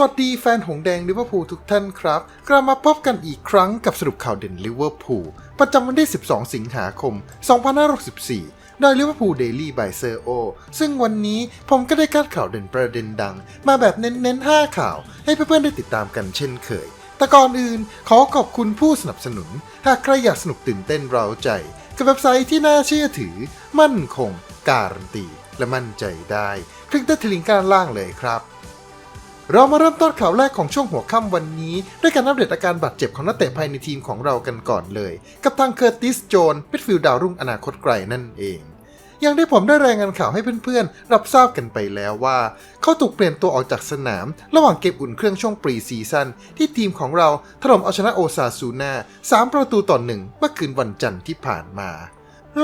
สวัสดีแฟนหงแดงลิเวอร์พูลทุกท่านครับ กลับมาพบกันอีกครั้งกับสรุปข่าวเด่นลิเวอร์พูลประจำวันที่ 12 สิงหาคม 2564 โดยลิเวอร์พูลเดลี่บายเซอร์โอซึ่งวันนี้ผมก็ได้คัดข่าวเด่นประเด็นดัง มาแบบเน้นๆ 5 ข่าว ให้เพื่อนๆได้ติดตามกันเช่นเคย แต่ก่อนอื่นขอขอบคุณผู้สนับสนุน หากใครอยากสนุกตื่นเต้นเร้าใจ กับเว็บไซต์ที่น่าเชื่อถือ มั่นคง การันตี และมั่นใจได้ คลิกด้ที่ลิงก์ด้านล่างเลยครับ เรามาเริ่มต้นข่าวแรกของช่วงหัวค่ำวันนี้ ด้วยการอัปเดตอาการบาดเจ็บของนักเตะภายในทีมของเรากันก่อนเลย กับทางเคอร์ติสโจนมิดฟิลด์ดาวรุ่งอนาคตไกลนั่นเองอย่างที่ผมได้รายงานข่าวให้เพื่อนๆ รับทราบกันไปแล้วว่า เขาถูกเปลี่ยนตัวออกจากสนาม ระหว่างเก็บอุ่นเครื่องช่วงปรีซีซั่นที่ทีมของเราถล่มเอาชนะโอซาซูนา3ประตูต่อหนึ่งเมื่อคืนวันจันทร์ที่ผ่านมา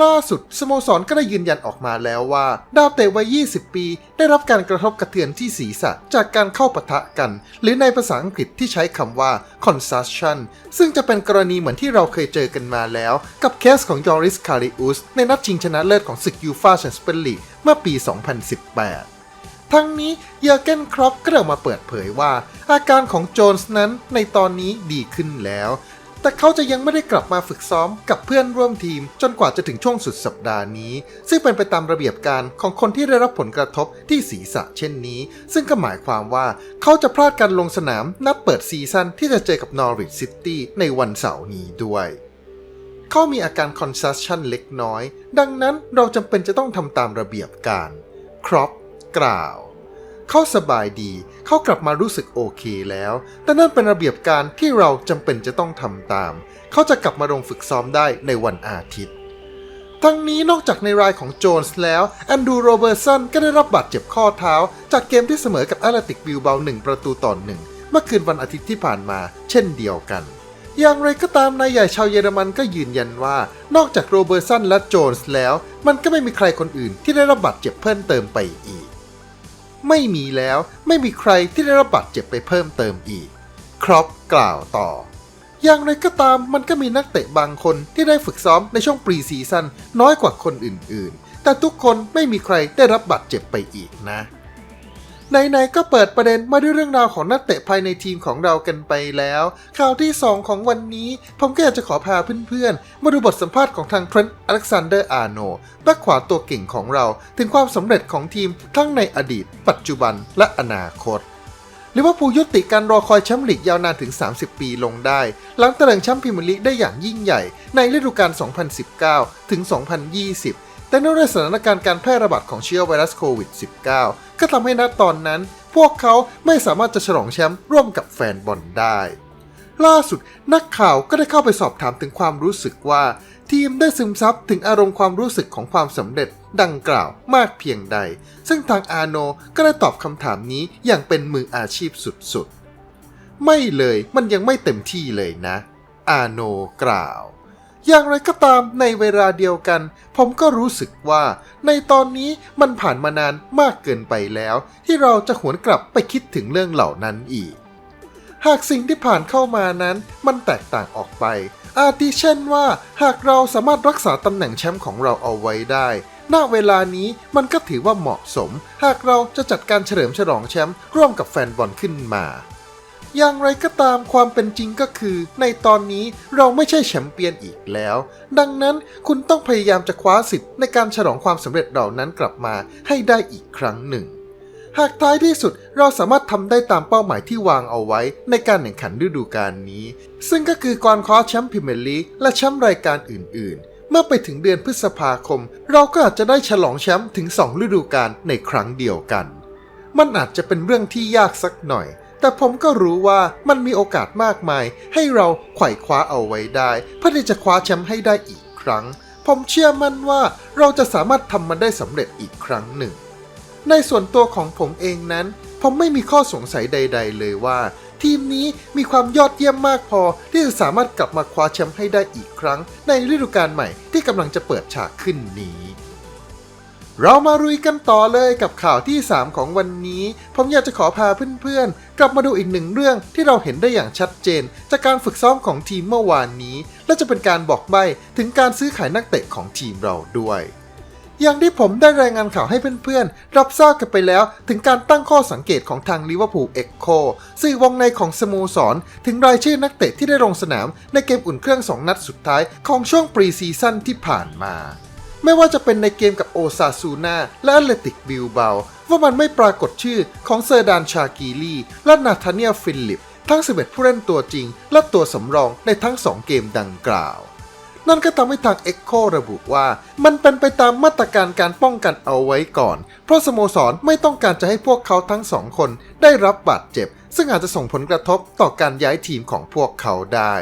ล่าสุดสโมสรก็ได้ยืนยันออกมาแล้วว่า ดาวเตะวัย 20 ปี ได้รับการกระทบกระเทือนที่ศีรษะจากการเข้าปะทะกัน หรือในภาษาอังกฤษที่ใช้คำว่า concussion ซึ่งจะเป็นกรณีเหมือนที่เราเคยเจอกันมาแล้ว กับเคสของยอริสคาริอุสในนัดชิงชนะเลิศของศึกยูฟาแชมเปี้ยนลีกเมื่อปี 2018ทั้งนี้เยอร์เกนครอปก็ออกมาเปิดเผยว่า อาการของโจนส์นั้นในตอนนี้ดีขึ้นแล้ว แต่เขาจะยังไม่ได้กลับมาฝึกซ้อมกับเพื่อนร่วมทีม จนกว่าจะถึงช่วงสุดสัปดาห์นี้ ซึ่งเป็นไปตามระเบียบการของคนที่ได้รับผลกระทบที่ศีรษะเช่นนี้ ซึ่งก็หมายความว่าเขาจะพลาดการลงสนามนัดเปิดซีซั่นที่จะเจอกับนอริ h ซิตี้ในวันเสาร์นี้ด้วยเขามีอาการคอนซัสชันเล็กน้อย ดังนั้นเราจำเป็นจะต้องทำตามระเบียบการ ครอปกล่าว เขาสบายดี เขากลับมารู้สึกโอเคแล้ว แต่นั่นเป็นระเบียบการที่เราจำเป็นจะต้องทำตาม เขาจะกลับมาลงฝึกซ้อมได้ในวันอาทิตย์ ทั้งนี้นอกจากในรายของโจนส์แล้วแอนดูโรเบอร์สันก็ได้รับบาดเจ็บข้อเท้า จากเกมที่เสมอกับแอตเลติกบิลเบาหนึ่งประตูต่อหนึ่งเมื่อคืนวันอาทิตย์ที่ผ่านมาเช่นเดียวกันอย่างไรก็ตามนายใหญ่ชาวเยอรมันก็ยืนยันว่า นอกจากโรเบอร์สันและโจนส์แล้ว มันก็ไม่มีใครคนอื่นที่ได้รับบาดเจ็บเพิ่มเติมไปอีก ไม่มีแล้ว ไม่มีใครที่ได้รับบาดเจ็บไปเพิ่มเติมอีก ครอปกล่าวต่อ อย่างไรก็ตามมันก็มีนักเตะบางคนที่ได้ฝึกซ้อมในช่วงปรีซีซั่นน้อยกว่าคนอื่นๆ แต่ทุกคนไม่มีใครได้รับบาดเจ็บไปอีกนะ ไหนๆก็เปิดประเด็นมาด้วยเรื่องราวของนักเตะภายในทีมของเรากันไปแล้ว ข่าวที่ 2 ของวันนี้ ผมก็อยากจะขอพาเพื่อนๆ มาดูบทสัมภาษณ์ของทางเทรนต์อเล็กซานเดอร์อาร์โนแบ็คขวาตัวเก่งของเรา ถึงความสำเร็จของทีมทั้งในอดีต ปัจจุบันและอนาคตลิเวอร์พูลยุติการรอคอยแชมป์ลีกยาวนานถึง 30 ปีลงได้ หลังตะลงแชมป์พรีเมียร์ลีกได้อย่างยิ่งใหญ่ ในฤดูกาล 2019 ถึง 2020 แต่เนื่องด้วยสถานการณ์การแพร่ระบาดของเชื้อไวรัสโควิด -19 ก็ทำให้ณตอนนั้น พวกเขาไม่สามารถจะฉลองแชมป์ร่วมกับแฟนบอลได้ ล่าสุดนักข่าวก็ได้เข้าไปสอบถามถึงความรู้สึกว่า ทีมได้ซึมซับถึงอารมณ์ความรู้สึกของความสำเร็จดังกล่าวมากเพียงใด ซึ่งทางอาโนก็ได้ตอบคำถามนี้อย่างเป็นมืออาชีพสุดๆ ไม่เลยมันยังไม่เต็มที่เลยนะ อาโนกล่าว อย่างไรก็ตามในเวลาเดียวกัน ผมก็รู้สึกว่า ในตอนนี้มันผ่านมานานมากเกินไปแล้ว ที่เราจะหวนกลับไปคิดถึงเรื่องเหล่านั้นอีก หากสิ่งที่ผ่านเข้ามานั้น มันแตกต่างออกไป อาทิเช่นว่า หากเราสามารถรักษาตำแหน่งแชมป์ของเราเอาไว้ได้ณเวลานี้มันก็ถือว่าเหมาะสม หากเราจะจัดการเฉลิมฉลองแชมป์ร่วมกับแฟนบอลขึ้นมา อย่างไรก็ตามความเป็นจริงก็คือ ในตอนนี้เราไม่ใช่แชมเปี้ยนอีกแล้ว ดังนั้นคุณต้องพยายามจะคว้าสิทธิ์ในการฉลองความสำเร็จเหล่านั้นกลับมาให้ได้อีกครั้งหนึ่ง หากท้ายที่สุดเราสามารถทำได้ตามเป้าหมายที่วางเอาไว้ในการแข่งขันฤดูกาลนี้ ซึ่งก็คือการคว้าแชมป์พรีเมียร์ลีกและแชมป์รายการอื่น ๆเมื่อไปถึงเดือนพฤษภาคม เราก็อาจจะได้ฉลองแชมป์ถึง 2 ฤดูกาลในครั้งเดียวกัน มันอาจจะเป็นเรื่องที่ยากสักหน่อย แต่ผมก็รู้ว่ามันมีโอกาสมากมาย ให้เราไขว่คว้าเอาไว้ได้ เพื่อที่จะคว้าแชมป์ให้ได้อีกครั้ง ผมเชื่อมั่นว่าเราจะสามารถทำมันได้สำเร็จอีกครั้งหนึ่ง ในส่วนตัวของผมเองนั้น ผมไม่มีข้อสงสัยใด ๆ เลยว่า ทีมนี้มีความยอดเยี่ยมมากพอที่จะสามารถกลับมาคว้าแชมป์ให้ได้อีกครั้ง ในฤดูกาลใหม่ที่กำลังจะเปิดฉากขึ้นนี้ เรามารุยกันต่อเลยกับข่าวที่ 3 ของวันนี้ ผมอยากจะขอพาเพื่อนๆ กลับมาดูอีกหนึ่งเรื่องที่เราเห็นได้อย่างชัดเจน จากการฝึกซ้อมของทีมเมื่อวานนี้ และจะเป็นการบอกใบ้ถึงการซื้อขายนักเตะของทีมเราด้วย อย่างที่ผมได้รายงานข่าวให้เพื่อนๆ รับทราบกันไปแล้วถึงการตั้งข้อสังเกตของทางลิเวอร์พูลเอ็กโคสื่อวงในของสโมสรถึงรายชื่อนักเตะที่ได้ลงสนามในเกมอุ่นเครื่อง 2 นัดสุดท้ายของช่วงปรีซีซั่นที่ผ่านมา ไม่ว่าจะเป็นในเกมกับโอซาซูนาและแอตเลติกบิลเบาว่ามันไม่ปรากฏชื่อของเซอร์ดานชากีลีและนาธาเนียลฟิลิป ทั้ง 11 ผู้เล่นตัวจริง และตัวสำรองในทั้ง 2 เกมดังกล่าว นั่นก็ทำให้ทาง Echo ระบุว่า มันเป็นไปตามมาตรการการป้องกันเอาไว้ก่อน เพราะสโมสรไม่ต้องการจะให้พวกเขาทั้งสองคนได้รับบาดเจ็บ ซึ่งอาจจะส่งผลกระทบต่อการย้ายทีมของพวกเขาได้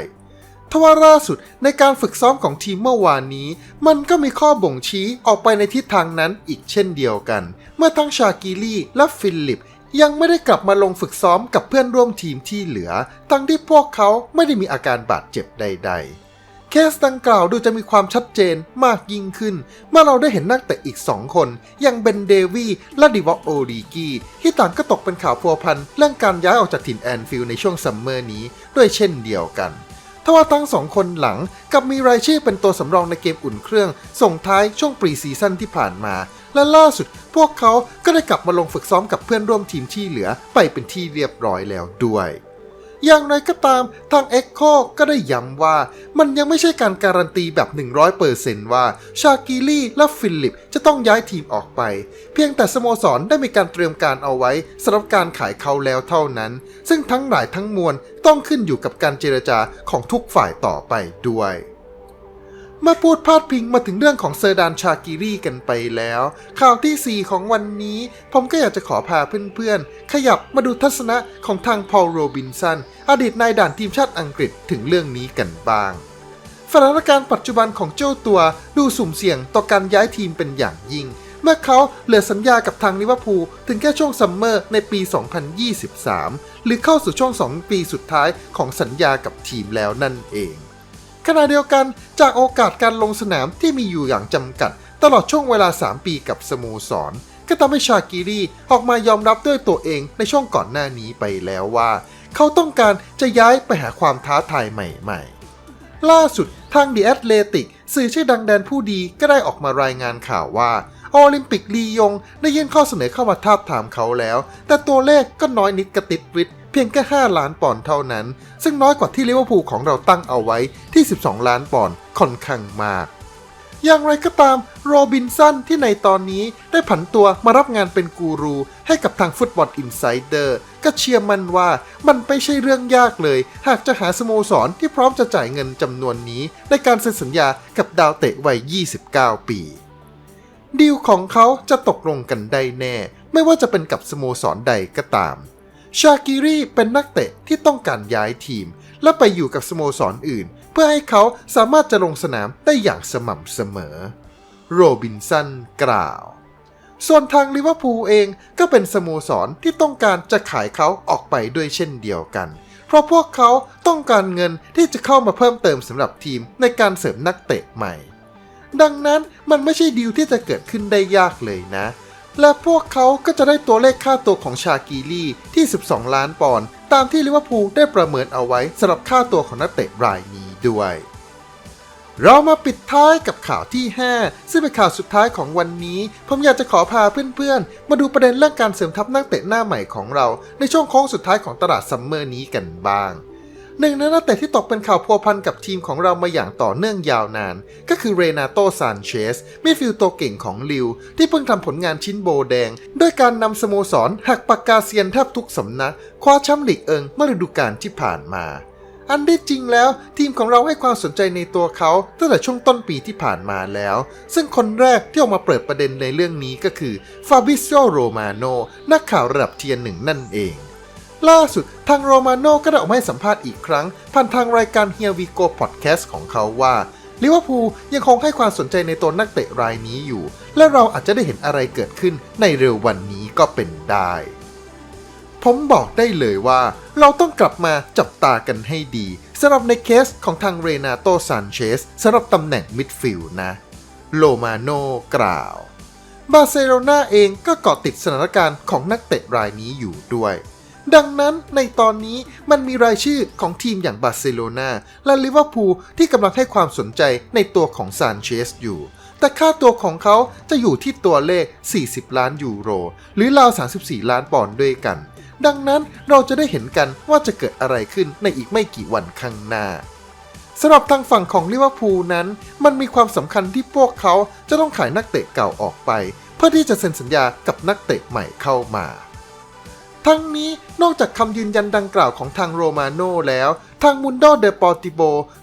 ทว่าล่าสุดในการฝึกซ้อมของทีมเมื่อวานนี้ มันก็มีข้อบ่งชี้ออกไปในทิศทางนั้นอีกเช่นเดียวกัน เมื่อทั้งชากิลี่และฟิลิปยังไม่ได้กลับมาลงฝึกซ้อมกับเพื่อนร่วมทีมที่เหลือ ทั้งที่พวกเขาไม่ได้มีอาการบาดเจ็บใด ๆเคสดังกล่าวดูจะมีความชัดเจนมากยิ่งขึ้น เมื่อเราได้เห็นนักเตะอีก2คน อย่างเบนเดวีและดิวอโอรีกีที่ต่างก็ตกเป็นข่าวพัวพันเรื่องการย้ายออกจากถิ่นแอนฟิลด์ในช่วงซัมเมอร์นี้ด้วยเช่นเดียวกัน ทว่าทั้งสองคนหลังกับมีรายชื่อเป็นตัวสำรองในเกมอุ่นเครื่อง ส่งท้ายช่วงปรีซีซั่นที่ผ่านมา และล่าสุดพวกเขาก็ได้กลับมาลงฝึกซ้อมกับเพื่อนร่วมทีมที่เหลือไปเป็นที่เรียบร้อยแล้วด้วย อย่างไรก็ตามทาง Echo ก็ได้ย้ำว่า มันยังไม่ใช่การการันตีแบบ 100%ว่าชากิลี่และฟิลิปจะต้องย้ายทีมออกไป เพียงแต่สโมสรได้มีการเตรียมการเอาไว้สำหรับการขายเขาแล้วเท่านั้น ซึ่งทั้งหลายทั้งมวลต้องขึ้นอยู่กับการเจรจาของทุกฝ่ายต่อไปด้วย มาพูดพาดพิงมาถึงเรื่องของเซอร์ดานชากิรีกันไปแล้ว ข่าวทีสี่ 4 ของวันนี้ ผมก็อยากจะขอพาเพื่อนๆ ขยับมาดูทัศนะของทางพอลโรบินสัน อดีตนายด่านทีมชาติอังกฤษถึงเรื่องนี้กันบ้างสถานการณ์ปัจจุบันของเจ้าตัวดูสุ่มเสี่ยงต่อการย้ายทีมเป็นอย่างยิ่ง เมื่อเขาเหลือสัญญากับทางลิเวอร์พูลถึงแค่ช่วงซัมเมอร์ในปี 2023 หรือเข้าสู่ช่วง 2 ปีสุดท้ายของสัญญากับทีมแล้วนั่นเอง ขณะเดียวกันจากโอกาสการลงสนามที่มีอยู่อย่างจำกัด ตลอดช่วงเวลา 3 ปีกับสโมสร ก็ทำให้ชากิรีออกมายอมรับด้วยตัวเองในช่วงก่อนหน้านี้ไปแล้วว่า เขาต้องการจะย้ายไปหาความท้าทายใหม่ ๆ ล่าสุดทาง The Athletic สื่อชื่อดังแดนผู้ดีก็ได้ออกมารายงานข่าวว่า โอลิมปิกลียง ได้ยื่นข้อเสนอเข้ามาทาบทามเขาแล้ว แต่ตัวเลขก็น้อยนิดกระติดริดเพียงแค่ 5 ล้านปอนด์เท่านั้น ซึ่งน้อยกว่าที่ลิเวอร์พูลของเราตั้งเอาไว้ที่ 12 ล้านปอนด์ค่อนข้างมาก อย่างไรก็ตามโรบินสันที่ในตอนนี้ได้ผันตัวมารับงานเป็นกูรูให้กับทางฟุตบอลอินไซเดอร์ก็เชื่อมั่นว่ามันไม่ใช่เรื่องยากเลย หากจะหาสโมสรที่พร้อมจะจ่ายเงินจำนวนนี้ ในการเซ็นสัญญากับดาวเตะวัย 29 ปี ดีลของเขาจะตกลงกันได้แน่ ไม่ว่าจะเป็นกับสโมสรใดก็ตาม ชากิรีเป็นนักเตะที่ต้องการย้ายทีม และไปอยู่กับสโมสรออื่น เพื่อให้เขาสามารถจะลงสนามได้อย่างสม่ำเสมอ โรบินสันกล่าว ส่วนทางลิเวอร์พูลเองก็เป็นสโมสรที่ต้องการจะขายเขาออกไปด้วยเช่นเดียวกัน เพราะพวกเขาต้องการเงินที่จะเข้ามาเพิ่มเติมสำหรับทีมในการเสริมนักเตะใหม่ ดังนั้นมันไม่ใช่ดีลที่จะเกิดขึ้นได้ยากเลยนะ และพวกเขาก็จะได้ตัวเลขค่าตัวของชากีรีที่ 12 ล้านปอนด์ตามที่ลิเวอร์พูลได้ประเมินเอาไว้สำหรับค่าตัวของนักเตะรายนี้ด้วย เรามาปิดท้ายกับข่าวที่ 5 ซึ่งเป็นข่าวสุดท้ายของวันนี้ ผมอยากจะขอพาเพื่อนๆ มาดูประเด็นเรื่องการเสริมทัพนักเตะหน้าใหม่ของเรา ในช่วงโค้งสุดท้ายของตลาดซัมเมอร์นี้กันบ้าง หนึ่งในนักเตะที่ตกเป็นข่าวพัวพันกับทีมของเรามาอย่างต่อเนื่องยาวนาน ก็คือเรนาโตซานเชสมิดฟิลด์ตัวเก่งของลิว ที่เพิ่งทำผลงานชิ้นโบแดง ด้วยการนำสโมสรหักปากกาเซียนแทบทุกสำนัก คว้าแชมป์ลีกเอิงเมื่อฤดูกาลที่ผ่านมา อันที่จริงแล้ว ทีมของเราให้ความสนใจในตัวเขาตั้งแต่ช่วงต้นปีที่ผ่านมาแล้ว ซึ่งคนแรกที่ออกมาเปิดประเด็นในเรื่องนี้ก็คือฟาบิ c ิโอโรมาโนนักข่าวระดับเทียนหนึ่งนั่นเอง ล่าสุดทางโรมาโน่ก็ได้ออกมาให้สัมภาษณ์อีกครั้ง ผ่านทางรายการ Here We Go Podcast ของเขาว่าลิเวอร์พูลยังคงให้ความสนใจในตัวนักเตะรายนี้อยู่ และเราอาจจะได้เห็นอะไรเกิดขึ้นในเร็ววันนี้ก็เป็นได้ ผมบอกได้เลยว่า เราต้องกลับมาจับตากันให้ดีสำหรับในเคสของทางเรนาโตซานเชสสำหรับตำแหน่งมิดฟิลด์นะ โลมาโนกล่าว บาร์เซโลนาเองก็เกาะติดสถานการณ์ของนักเตะรายนี้อยู่ด้วย ดังนั้นในตอนนี้มันมีรายชื่อของทีมอย่างบาร์เซโลนาและลิเวอร์พูลที่กำลังให้ความสนใจในตัวของซานเชสอยู่ แต่ค่าตัวของเขาจะอยู่ที่ตัวเลข 40 ล้านยูโร หรือราว 34 ล้านปอนด์ด้วยกัน ดังนั้นเราจะได้เห็นกันว่าจะเกิดอะไรขึ้นในอีกไม่กี่วันข้างหน้าสำหรับทางฝั่งของลิเวอร์พูลนั้น มันมีความสำคัญที่พวกเขาจะต้องขายนักเตะเก่าออกไป เพื่อที่จะเซ็นสัญญากับนักเตะใหม่เข้ามา ทั้งนี้นอกจากคำยืนยันดังกล่าวของทางโรมาโนแล้ว ทางมุนโดเดปอร์ติโบ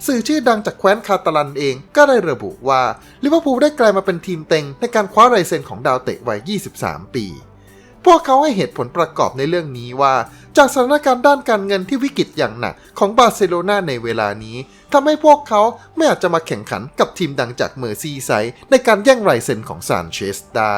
สื่อชื่อดังจากแคว้นคาตาลันเองก็ได้ระบุว่าลิเวอร์พูลได้กลายมาเป็นทีมเต็งในการคว้าไรเซนของดาวเตะวัย 23 ปี พวกเขาให้เหตุผลประกอบในเรื่องนี้ว่า จากสถานการณ์ด้านการเงินที่วิกฤตอย่างหนักของบาร์เซโลนาในเวลานี้ทำให้พวกเขาไม่อาจจะมาแข่งขันกับทีมดังจากเมอร์ซีไซด์ในการแย่งไรเซนของซานเชสได้